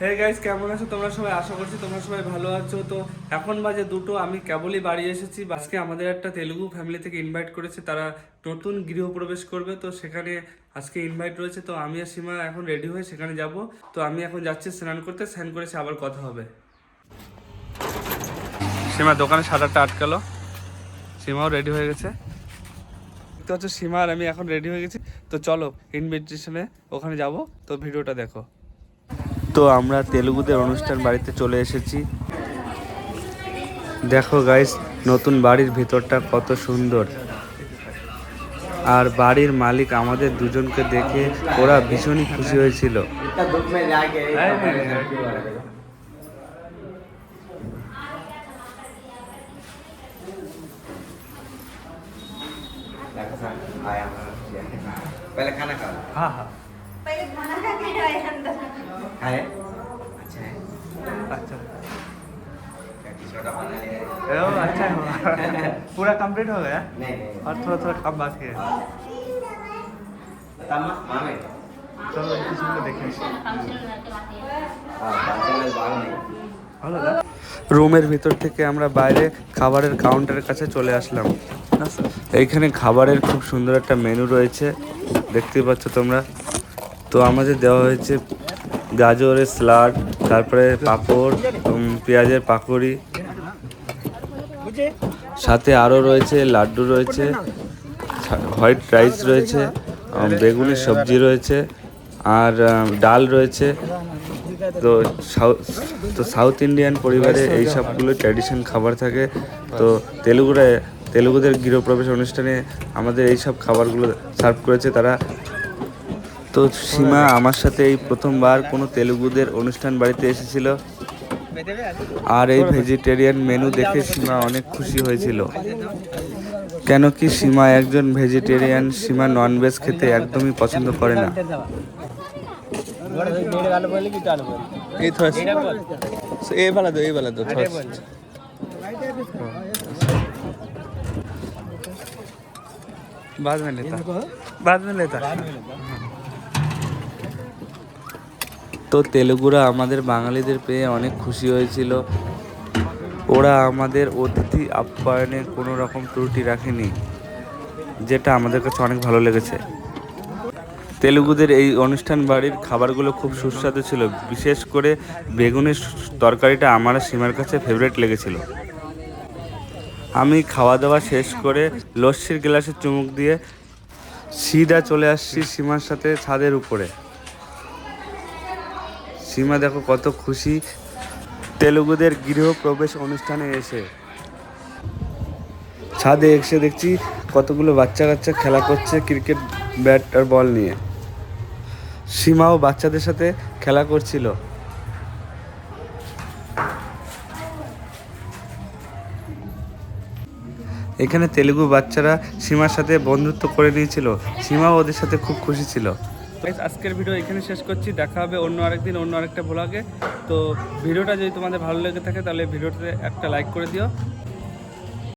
Hey guys কেমন তোমরা সবাই আশা করছি তোমরা সবাই ভালো আছো। তো এখন বাজে দুটো, আমি কেবলই বাড়ি এসেছি। আমাদের একটা তেলুগু ফ্যামিলি থেকে ইনভাইট করেছে। তারা নতুন গৃহপ্রবেশ করবে, তো সেখানে আজকে ইনভাইট রয়েছে। তো আমি আর সীমা এখন রেডি হয়ে সেখানে যাব। তো আমি এখন যাচ্ছি স্নান করতে। স্নান করেছি, আবার কথা হবে। সীমা, দোকানে সাদাটা আটকালো। সীমাও রেডি হয়ে গেছে। দেখতে পাচ্ছ সীমা আর আমি এখন রেডি হয়ে গেছি। তো চলো ইনভিটেশনে ওখানে যাব। তো ভিডিওটা দেখো। তো আমরা তেলুগুদের অনুষ্ঠান বাড়িতে চলে এসেছি। দেখো গাইস নতুন বাড়ির ভিতরটা কত সুন্দর। আর বাড়ির মালিক আমাদের দুজনকে দেখে ওরা ভীষণই খুশি হয়েছিল। इतना दुख में जाके आया पहले खाना खा लो হ্যাঁ হ্যাঁ पहले खाना खा के आए अंदर है अच्छा है আচ্ছা क्या छोटा बना लिया अच्छा पूरा कंप्लीट हो गया नहीं नहीं और थोड़ा थोड़ा कम बाकी है तम्मा मामे চলো একটু সুন্দর দেখে আসি हाँ पांचल बाल नहीं রুমের ভিতর থেকে আমরা বাইরে খাবারের কাউন্টারের কাছে চলে আসলাম এইখানে খাবারের খুব সুন্দর একটা মেনু রয়েছে দেখতে পাচ্ছ তোমরা। তো আমাদের দেওয়া হয়েছে গাজরের স্লাড তারপরে পাঁপড় পেঁয়াজের পাকড়ি সাথে আরও রয়েছে লাড্ডু রয়েছে হোয়াইট রাইস রয়েছে বেগুনের সবজি রয়েছে, আর ডাল রয়েছে। তো সাউথ তো সাউথ ইন্ডিয়ান পরিবারে এই সবগুলো ট্র্যাডিশন খাবার থাকে। তো তেলুগুরা তেলুগুদের গৃহপ্রবেশ অনুষ্ঠানে আমাদের এই সব খাবারগুলো সার্ভ করেছে তারা। তো সীমা আমার সাথে এই প্রথমবার কোনো তেলুগুদের অনুষ্ঠান বাড়িতে এসেছিল। আর এই ভেজিটেরিয়ান মেনু দেখে সীমা অনেক খুশি হয়েছিল। কেন কি সীমা একজন ভেজিটেরিয়ান সীমা ননভেজ খেতে একদমই পছন্দ করে না। এই ভালো এই ভালো बाद में लेता बाद में लेता তো তেলেগুরা আমাদের বাঙালিদের পেয়ে অনেক খুশি হয়েছিল ওরা আমাদের অতিথি আপ্যায়নে কোনো রকম ত্রুটি রাখেনি যেটা আমাদের কাছে অনেক ভালো লেগেছে তেলুগুদের এই অনুষ্ঠান বাড়ির খাবারগুলো খুব সুস্বাদু ছিল বিশেষ করে বেগুনের তরকারিটা আমার আর সীমার কাছে ফেভারিট লেগেছিল আমি খাওয়া দাওয়া শেষ করে লস্যির গ্লাসে চুমুক দিয়ে সিধা চলে আসছি সীমার সাথে ছাদের উপরে। সীমা দেখো কত খুশি। তেলুগুদের গৃহপ্রবেশ অনুষ্ঠানে এসে। ছাদে এসে দেখছি কতগুলো বাচ্চা কাচ্চা খেলা করছে ক্রিকেট ব্যাট আর বল নিয়ে। সীমাও বাচ্চাদের সাথে খেলা করছিল। এখানে তেলেগু বাচ্চারা সীমার সাথে বন্ধুত্ব করে নিয়েছিল। সীমাও ওদের সাথে খুব খুশি ছিল। আজকের ভিডিও এখানে শেষ করছি। দেখা হবে অন্য আরেকদিন, অন্য আরেকটা ভ্লগে তো ভিডিওটা যদি তোমাদের ভালো লেগে থাকে, তাহলে ভিডিওটাতে একটা লাইক করে দিও।